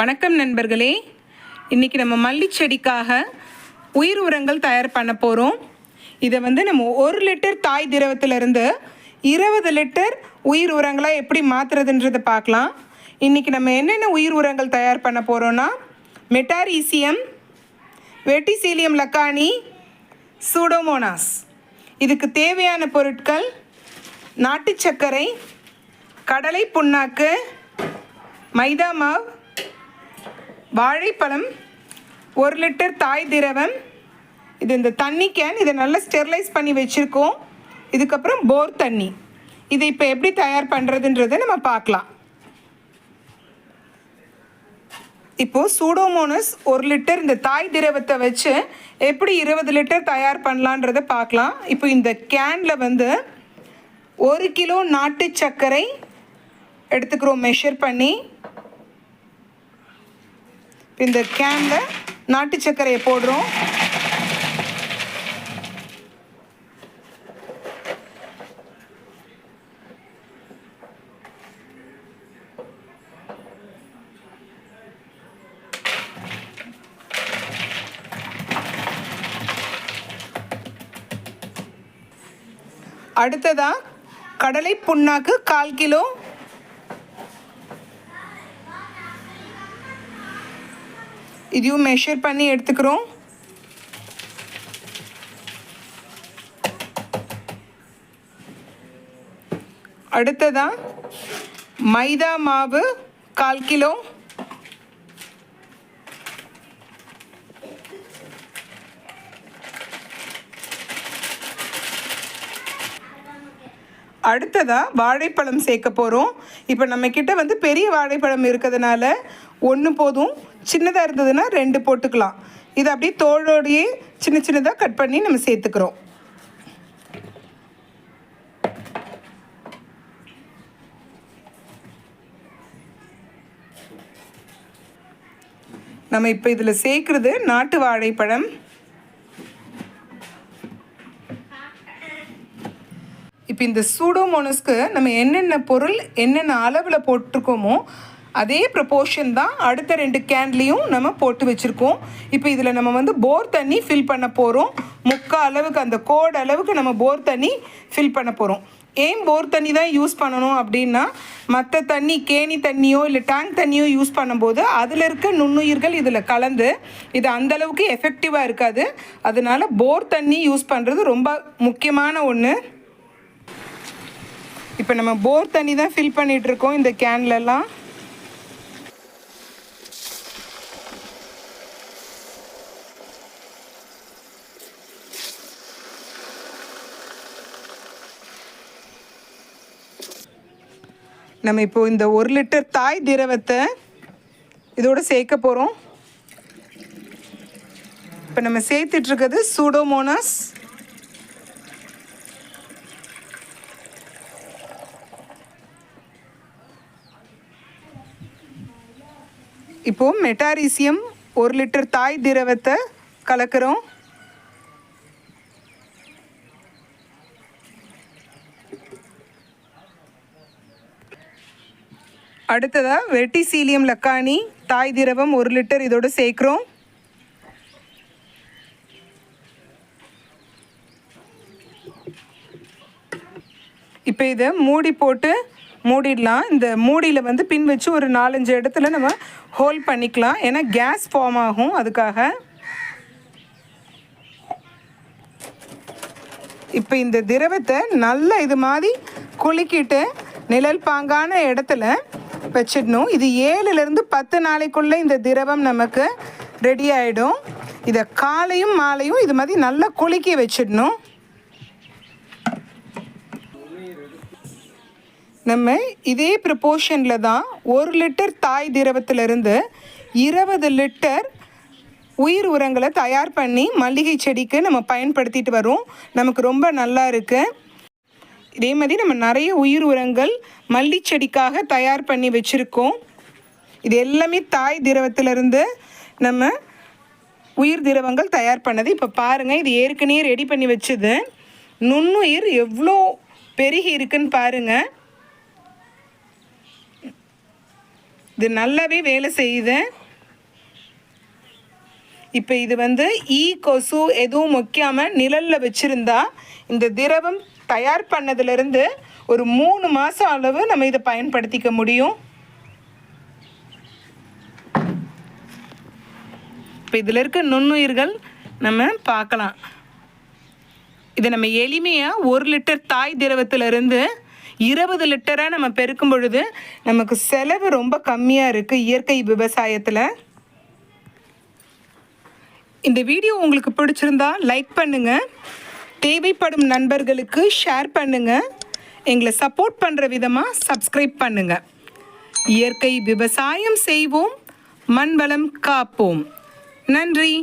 வணக்கம் நண்பர்களே. இன்றைக்கி நம்ம மல்லி செடிக்காக உயிர் உரங்கள் தயார் பண்ண போகிறோம் இதை வந்து நம்ம ஒரு லிட்டர் தாய் திரவத்திலிருந்து இருபது லிட்டர் உயிர் உரங்களாக எப்படி மாற்றுறதுன்றதை பார்க்கலாம். இன்றைக்கி நம்ம என்னென்ன உயிர் உரங்கள் தயார் பண்ண போகிறோன்னா மெட்டாரீசியம் வெட்டிசீலியம் லக்கானி சூடோமோனாஸ். இதுக்கு தேவையான பொருட்கள் நாட்டு சர்க்கரை கடலை புண்ணாக்கு மைதா மாவு வாழைப்பழம் ஒரு லிட்டர் தாய் திரவம் இது இந்த தண்ணி கேன் இதை நல்லா ஸ்டெர்லைஸ் பண்ணி வச்சுருக்கோம். இதுக்கப்புறம் போர் தண்ணி. இதை இப்போ எப்படி தயார் பண்ணுறதுன்றதை நம்ம பார்க்கலாம். இப்போது சூடோமோனஸ் ஒரு லிட்டர் இந்த தாய் திரவத்தை வச்சு எப்படி இருபது லிட்டர் தயார் பண்ணலான்றதை பார்க்கலாம். இப்போ இந்த கேனில் வந்து ஒரு கிலோ நாட்டு சர்க்கரை எடுத்துக்கிறோம் மெஷர் பண்ணி. இந்த கேனில் நாட்டு சர்க்கரையை போடுறோம். அடுத்ததா கடலை புண்ணாக்கு கால் கிலோ இதையும் மெஷர் பண்ணி எடுத்துக்கிறோம். அடுத்ததா மைதா மாவு கால் கிலோ. அடுத்ததாக வாழைப்பழம் சேர்க்க போகிறோம் இப்போ நம்மக்கிட்ட வந்து பெரிய வாழைப்பழம் இருக்கிறதுனால ஒன்று போதும். சின்னதாக இருந்ததுன்னா ரெண்டு போட்டுக்கலாம். இதை அப்படியே தோலோடையே சின்ன சின்னதாக கட் பண்ணி நம்ம சேர்த்துக்கிறோம். நம்ம இப்போ இதில் சேர்க்குறது நாட்டு வாழைப்பழம். இப்போ இந்த சூடோமோனஸ்க்கு நம்ம என்னென்ன பொருள் என்னென்ன அளவில் போட்டிருக்கோமோ அதே ப்ரப்போர்ஷன் தான் அடுத்த ரெண்டு கேன்லேயும் நம்ம போட்டு வச்சுருக்கோம். இப்போ இதில் நம்ம வந்து போர் தண்ணி ஃபில் பண்ண போகிறோம் முக்கால் அளவுக்கு அந்த கோடு அளவுக்கு நம்ம போர் தண்ணி ஃபில் பண்ண போகிறோம் ஏன் போர் தண்ணி தான் யூஸ் பண்ணணும் அப்படின்னா மற்ற தண்ணி கேணி தண்ணியோ இல்லை டேங்க் தண்ணியோ யூஸ் பண்ணும்போது அதில் இருக்க நுண்ணுயிர்கள் இதில் கலந்து இது அந்தளவுக்கு எஃபெக்டிவாக இருக்காது. அதனால போர் தண்ணி யூஸ் பண்ணுறது ரொம்ப முக்கியமான ஒன்று இப்போ நம்ம போர் தண்ணி தான் ஃபில் பண்ணிகிட்ருக்கோம் இருக்கோம் இந்த கேன்லலாம் நம்ம இப்போ இந்த ஒரு லிட்டர் தாய் திரவத்தை இதோடு சேர்க்க போகிறோம் இப்போ நம்ம சேர்த்துட்ருக்கிறது சூடோமோனாஸ் இப்போது மெட்டாரிசியம் ஒரு லிட்டர் தாய் திரவத்தை கலக்கிறோம். அடுத்ததாக வெட்டிசீலியம் லக்கானி தாய் திரவம் ஒரு லிட்டர் இதோடு சேர்க்குறோம். இப்போ இதை மூடி போட்டு மூடிடலாம். இந்த மூடியில் வந்து பின் வச்சு ஒரு நாலஞ்சு இடத்துல நம்ம ஹோல் பண்ணிக்கலாம். ஏன்னா கேஸ் ஃபார்ம் ஆகும் அதுக்காக. இப்போ இந்த திரவத்தை நல்ல இது மாதிரி குலுக்கிட்டு நிழல் பாங்கான இடத்துல வச்சிடணும். இது ஏழுலேருந்து பத்து நாளைக்குள்ளே இந்த திரவம் நமக்கு ரெடி ஆகிடும் இதை காலையும் மாலையும் இது மாதிரி நல்லா குலுக்கி வச்சிடணும். நம்ம இதே ப்ரப்போர்ஷனில் தான் ஒரு லிட்டர் தாய் திரவத்திலிருந்து இருபது லிட்டர் உயிர் உரங்களை தயார் பண்ணி மல்லிகை செடிக்கு நம்ம பயன்படுத்திட்டு வரோம். நமக்கு ரொம்ப நல்லா இருக்குது இதே மாதிரி நம்ம நிறைய உயிர் உரங்கள் மல்லி செடிக்காக தயார் பண்ணி வச்சுருக்கோம். இது எல்லாமே தாய் திரவத்திலிருந்து நம்ம உயிர் திரவங்கள் தயார் பண்ணது. இப்போ பாருங்கள் இது ஏற்கனவே ரெடி பண்ணி வச்சது. நுண்ணுயிர் எவ்வளோ பெருகி இருக்குன்னு பாருங்கள் இது நல்லாவே வேலை செய்யுது. இப்போ இது வந்து ஈ கொசு எதுவும் வைக்காமல் நிழலில் வச்சுருந்தா இந்த திரவம் தயார் பண்ணதுலேருந்து ஒரு மூணு மாதம் அளவு நம்ம இதை பயன்படுத்திக்க முடியும். இப்போ இதில் இருக்க நுண்ணுயிர்கள் நம்ம பார்க்கலாம். இதை நம்ம எளிமையாக ஒரு லிட்டர் தாய் திரவத்திலிருந்து இருபது லிட்டராக நம்ம பெருக்கும் பொழுது நமக்கு செலவு ரொம்ப கம்மியாக இருக்குது இயற்கை விவசாயத்தில். இந்த வீடியோ உங்களுக்கு பிடிச்சிருந்தா லைக் பண்ணுங்கள் தேவைப்படும் நண்பர்களுக்கு ஷேர் பண்ணுங்கள் எங்களை சப்போர்ட் பண்ணுற விதமாக சப்ஸ்கிரைப் பண்ணுங்கள் இயற்கை விவசாயம் செய்வோம். மண் வளம் காப்போம். நன்றி.